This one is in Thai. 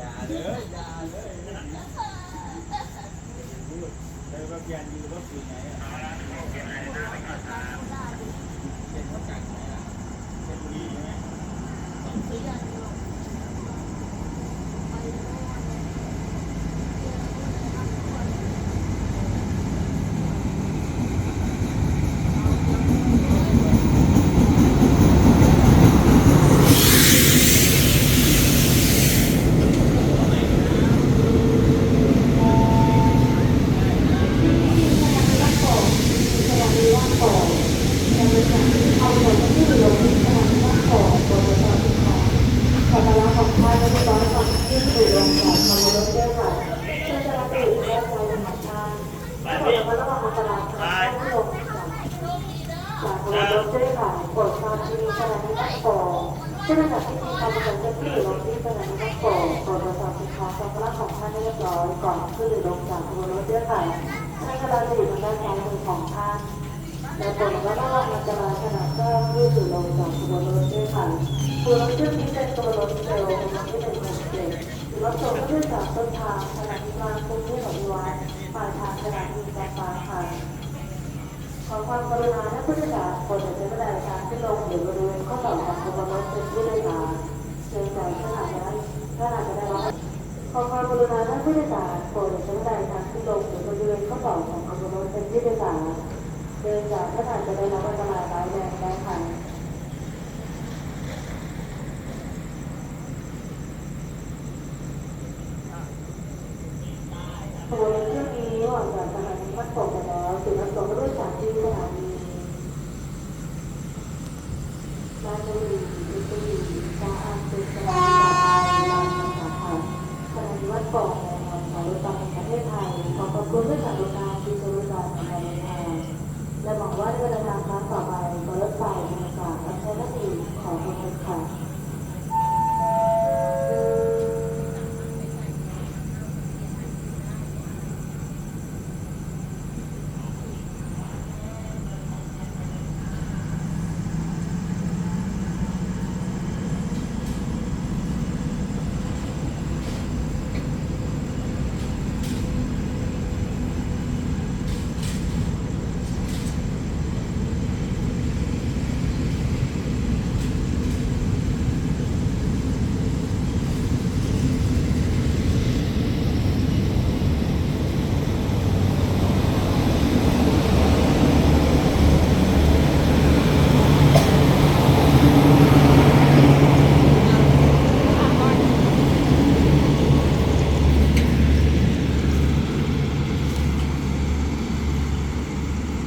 อย่าเลยอย่าเลยเลยว่าเพียนอยู่ว่าปีไหนอะเป็นวัดจันทร์ไหนบุรีใช่ไหม ขอต้อนรับของท่านและที่ร้อยของที่ สู่โรงแรมมาเลเซียค่ะเพื่อจะรับดื่มและใจธรรมชาติและขอระมัดระวังอันตรายจากผู้ลงจากจากมาเลเซียค่ะโปรดทราบที่สถานีนักก่อเช่นจากที่มีการประสานจะที่ลงที่สถานีนักก่อโปรดตรวจสอบสินค้าสัมภาระของท่านให้เรียบร้อยก่อนขึ้นหรือลงจากมาเลเซียค่ะท่านกำลังอยู่ทางด้านซ้ายมือของท่านและผลและระวังอันตรายขนาดเริ่มยืดหยุ่นลงจากตัวรถด้วยค่ะตัวรถเรื่องนี้เป็นตัวรถเซลล์เป็นรถที่เป็นคนเก่งห รือรถส่งผู้โดยสารต้นทางขณะที่กลางกรุงเทพอภิวัตปลายทางขณะที่จากฟ้าค่ะ ขอความกรุณาท่านผู้โดยสารโปรดใช้เวลาในการขึ้นลงหรือบริเวณข้อต่อของตัวรถเป็นผู้โดยสารเนื่องจากขณะนั้นท่านาจจะได้รับขอความกรุณาท่านผู้โดยสารโปรดใช้เวลาในการขึ้นลงหรือบริเวณข้อต่อของตัวรถเป็นผู้โดยสารเนื่องจากท่านาจจะได้รับอันตรายร้ายแรงได้ค่ะ ba mươi